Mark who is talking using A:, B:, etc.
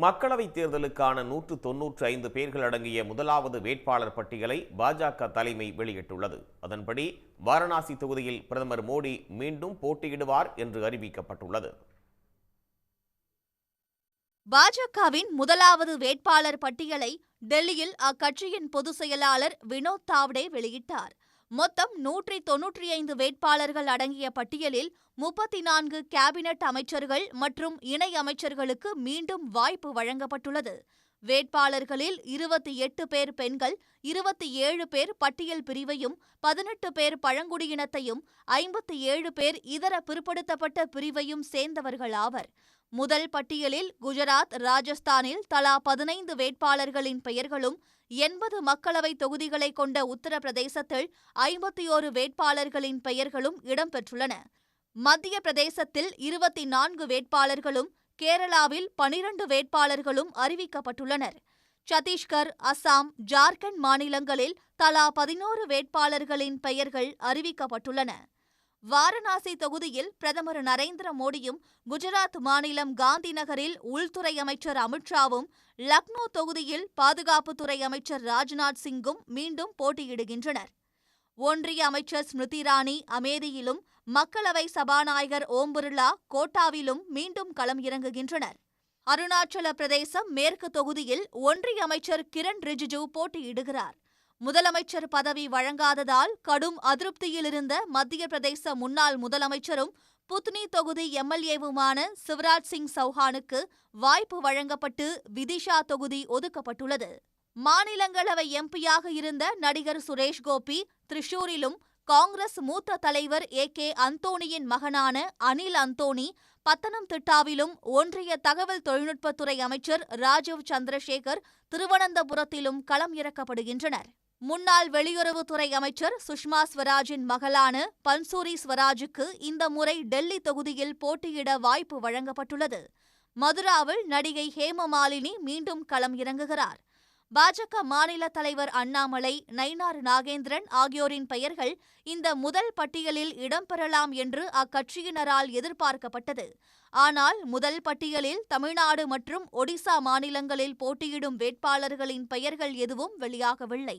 A: மக்களவைத் தேர்தலுக்கான நூற்று தொன்னூற்று ஐந்து பேர்கள் அடங்கிய முதலாவது வேட்பாளர் பட்டியலை பாஜக தலைமை வெளியிட்டுள்ளது. அதன்படி வாரணாசி தொகுதியில் பிரதமர் மோடி மீண்டும் போட்டியிடுவார் என்று அறிவிக்கப்பட்டுள்ளது.
B: பாஜகவின் முதலாவது வேட்பாளர் பட்டியலை டெல்லியில் அக்கட்சியின் பொதுச் செயலாளர் வினோத் தாவ்டே வெளியிட்டார். மொத்தம் நூற்றி தொன்னூற்றி ஐந்து வேட்பாளர்கள் அடங்கிய பட்டியலில் முப்பத்தி நான்கு கேபினெட் அமைச்சர்கள் மற்றும் இணை அமைச்சர்களுக்கு மீண்டும் வாய்ப்பு வழங்கப்பட்டுள்ளது. வேட்பாளர்களில் இருபத்தி எட்டு பேர் பெண்கள் இருபத்தி ஏழு பேர் பட்டியல் பிரிவையும் பதினெட்டு பேர் பழங்குடியினத்தையும் ஐம்பத்தி ஏழு பேர் இதர பிற்படுத்தப்பட்ட பிரிவையும் சேர்ந்தவர்கள் ஆவர். முதல் பட்டியலில் குஜராத் ராஜஸ்தானில் தலா பதினைந்து வேட்பாளர்களின் பெயர்களும் எண்பது மக்களவை தொகுதிகளை கொண்ட உத்தரப்பிரதேசத்தில் ஐம்பத்தி ஓரு வேட்பாளர்களின் பெயர்களும் இடம்பெற்றுள்ளன. மத்திய பிரதேசத்தில் இருபத்தி நான்கு வேட்பாளர்களும் கேரளாவில் பனிரண்டு வேட்பாளர்களும் அறிவிக்கப்பட்டுள்ளனர். சத்தீஸ்கர் அசாம் ஜார்க்கண்ட் மாநிலங்களில் தலா பதினோரு வேட்பாளர்களின் பெயர்கள் அறிவிக்கப்பட்டுள்ளன. வாரணாசி தொகுதியில் பிரதமர் நரேந்திர மோடியும் குஜராத் மாநிலம் காந்தி நகரில் உள்துறை அமைச்சர் அமித்ஷாவும் லக்னோ தொகுதியில் பாதுகாப்புத்துறை அமைச்சர் ராஜ்நாத் சிங்கும் மீண்டும் போட்டியிடுகின்றனர். ஒன்றிய அமைச்சர் ஸ்மிருதி இரானி அமேதியிலும் மக்களவை சபாநாயகர் ஓம் பிர்லா கோட்டாவிலும் மீண்டும் களம் இறங்குகின்றனர். அருணாச்சல பிரதேசம் மேற்கு தொகுதியில் ஒன்றிய அமைச்சர் கிரண் ரிஜிஜு போட்டியிடுகிறார். முதலமைச்சர் பதவி வழங்காததால் கடும் அதிருப்தியிலிருந்த மத்திய பிரதேச முன்னாள் முதலமைச்சரும் புத்னி தொகுதி எம்எல்ஏவுமான சிவராஜ் சிங் சௌஹானுக்கு வாய்ப்பு வழங்கப்பட்டு விதிஷா தொகுதி ஒதுக்கப்பட்டுள்ளது. மாநிலங்களவை எம்பியாக இருந்த நடிகர் சுரேஷ் கோபி திரிஷூரிலும் காங்கிரஸ் மூத்த தலைவர் ஏ கே அந்தோணியின் மகனான அனில் அந்தோணி பத்தனம்திட்டாவிலும் ஒன்றிய தகவல் தொழில்நுட்பத்துறை அமைச்சர் ராஜீவ் சந்திரசேகர் திருவனந்தபுரத்திலும் களம் இறக்கப்படுகின்றனர். முன்னாள் வெளியுறவுத்துறை அமைச்சர் சுஷ்மா ஸ்வராஜின் மகளான பன்சூரி ஸ்வராஜுக்கு இந்த முறை டெல்லி தொகுதியில் போட்டியிட வாய்ப்பு வழங்கப்பட்டுள்ளது. மதுராவில் நடிகை ஹேமமாலினி மீண்டும் களம் இறங்குகிறார். பாஜக மாநில தலைவர் அண்ணாமலை நயினார் நாகேந்திரன் ஆகியோரின் பெயர்கள் இந்த முதல் பட்டியலில் இடம்பெறலாம் என்று அக்கட்சியினரால் எதிர்பார்க்கப்பட்டது. ஆனால் முதல் பட்டியலில் தமிழ்நாடு மற்றும் ஒடிசா மாநிலங்களில் போட்டியிடும் வேட்பாளர்களின் பெயர்கள் எதுவும் வெளியாகவில்லை.